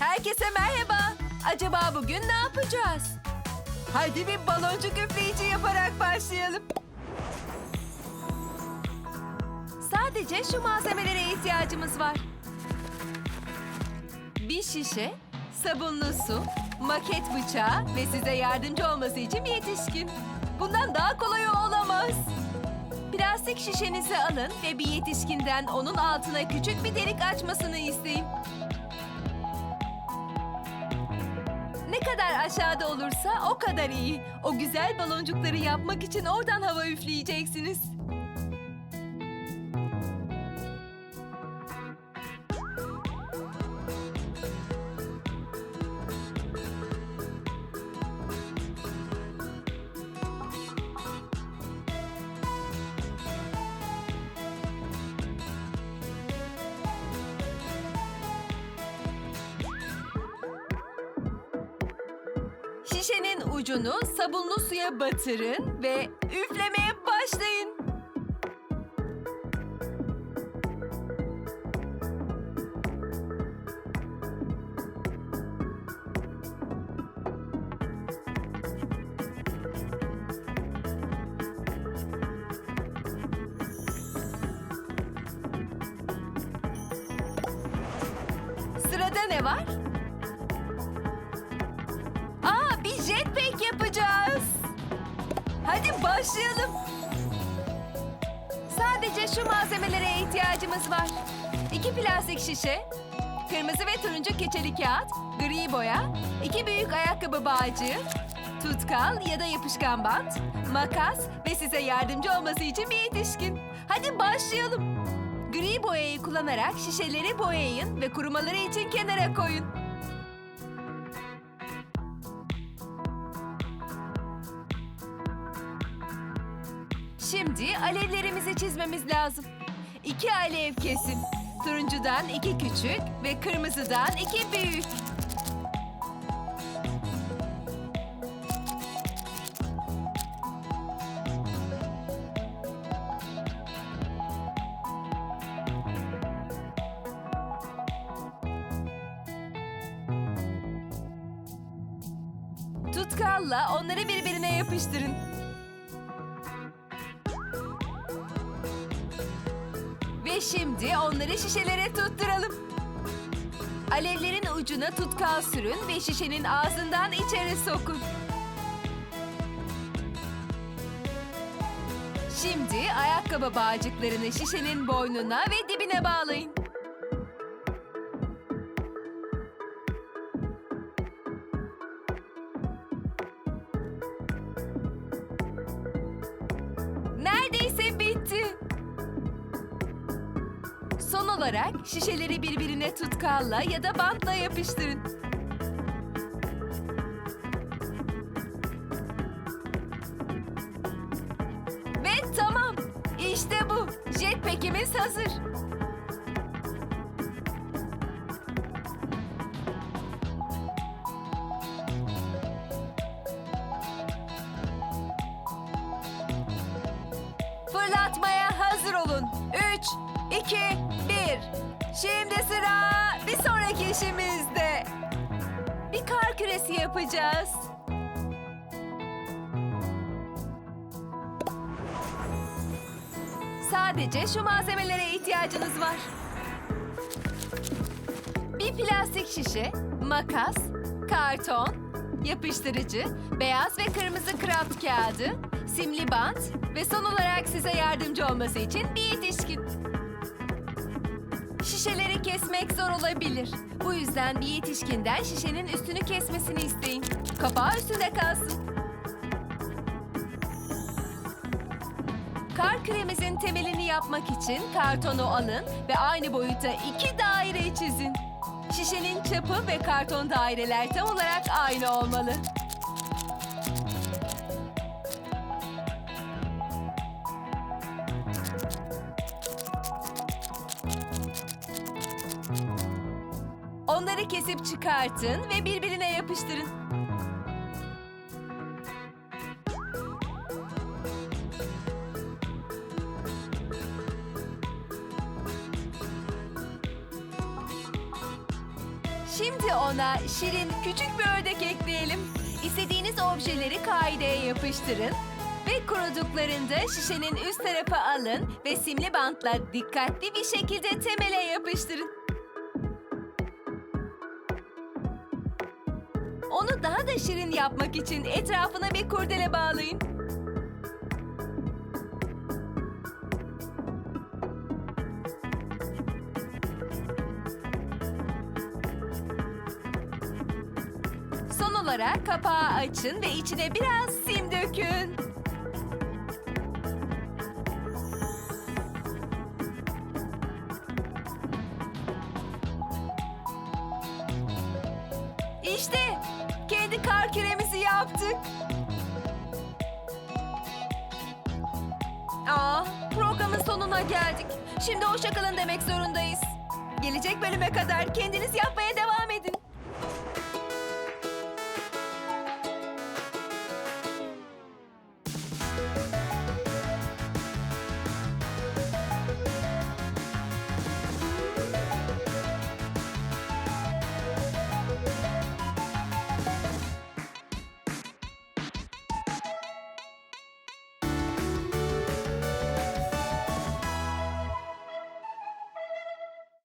Herkese merhaba. Acaba bugün ne yapacağız? Hadi bir baloncuk üfleyici yaparak başlayalım. Sadece şu malzemelere ihtiyacımız var. Bir şişe, sabunlu su, maket bıçağı ve size yardımcı olması için bir yetişkin. Bundan daha kolay olamaz. Plastik şişenizi alın ve bir yetişkinden onun altına küçük bir delik açmasını isteyin. Ne kadar aşağıda olursa o kadar iyi. O güzel baloncukları yapmak için oradan hava üfleyeceksiniz. Ucunu sabunlu suya batırın ve üflemeye başlayın. Sırada ne var? Başlayalım. Sadece şu malzemelere ihtiyacımız var. İki plastik şişe, kırmızı ve turuncu keçeli kağıt, gri boya, iki büyük ayakkabı bağcığı, tutkal ya da yapışkan bant, makas ve size yardımcı olması için bir yetişkin. Hadi başlayalım. Gri boyayı kullanarak şişeleri boyayın ve kurumaları için kenara koyun. Şimdi alevlerimizi çizmemiz lazım. İki alev kesin. Turuncudan iki küçük ve kırmızıdan iki büyük. Tutkalla onları birbirine yapıştırın. Şimdi onları şişelere tutturalım. Alevlerin ucuna tutkal sürün ve şişenin ağzından içeri sokun. Şimdi ayakkabı bağcıklarını şişenin boynuna ve dibine bağlayın. Olarak şişeleri birbirine tutkalla ya da bantla yapıştırın. Ve tamam. İşte bu. Jetpack'imiz hazır. Fırlatmaya hazır olun. Üç, iki, bir. Şimdi sıra bir sonraki işimizde. Bir kar küresi yapacağız. Sadece şu malzemelere ihtiyacınız var. Bir plastik şişe, makas, karton, yapıştırıcı, beyaz ve kırmızı kraft kağıdı, simli bant ve son olarak size yardımcı olması için bir yetişkin. Kesmek zor olabilir. Bu yüzden bir yetişkinden şişenin üstünü kesmesini isteyin. Kapağı üstünde kalsın. Kar küremizin temelini yapmak için kartonu alın ve aynı boyuta iki daire çizin. Şişenin çapı ve karton daireler tam olarak aynı olmalı. Onları kesip çıkartın ve birbirine yapıştırın. Şimdi ona şirin küçük bir ördek ekleyelim. İstediğiniz objeleri kaideye yapıştırın ve kuruduklarında şişenin üst tarafı alın ve simli bantla dikkatli bir şekilde temele yapıştırın. Onu daha da şirin yapmak için etrafına bir kurdele bağlayın. Son olarak kapağı açın ve içine biraz sim dökün. İşte kendi kar küremizi yaptık. Aa, programın sonuna geldik. Şimdi hoşçakalın demek zorundayız. Gelecek bölüme kadar kendiniz yapmaya